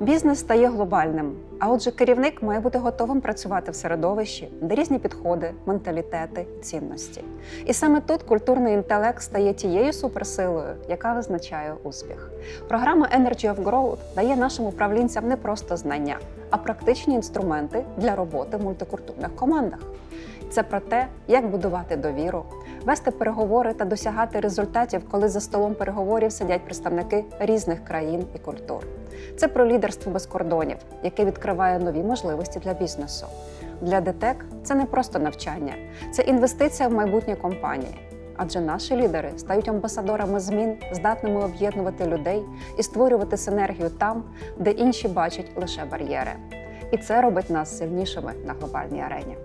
Бізнес стає глобальним, а отже, керівник має бути готовим працювати в середовищі, де різні підходи, менталітети, цінності. І саме тут культурний інтелект стає тією суперсилою, яка визначає успіх. Програма Energy of Growth дає нашим управлінцям не просто знання, а практичні інструменти для роботи в мультикультурних командах. Це про те, як будувати довіру, вести переговори та досягати результатів, коли за столом переговорів сидять представники різних країн і культур. Це про лідерство без кордонів, яке відкриває нові можливості для бізнесу. Для ДТЕК це не просто навчання, це інвестиція в майбутнє компанії. Адже наші лідери стають амбасадорами змін, здатними об'єднувати людей і створювати синергію там, де інші бачать лише бар'єри. І це робить нас сильнішими на глобальній арені.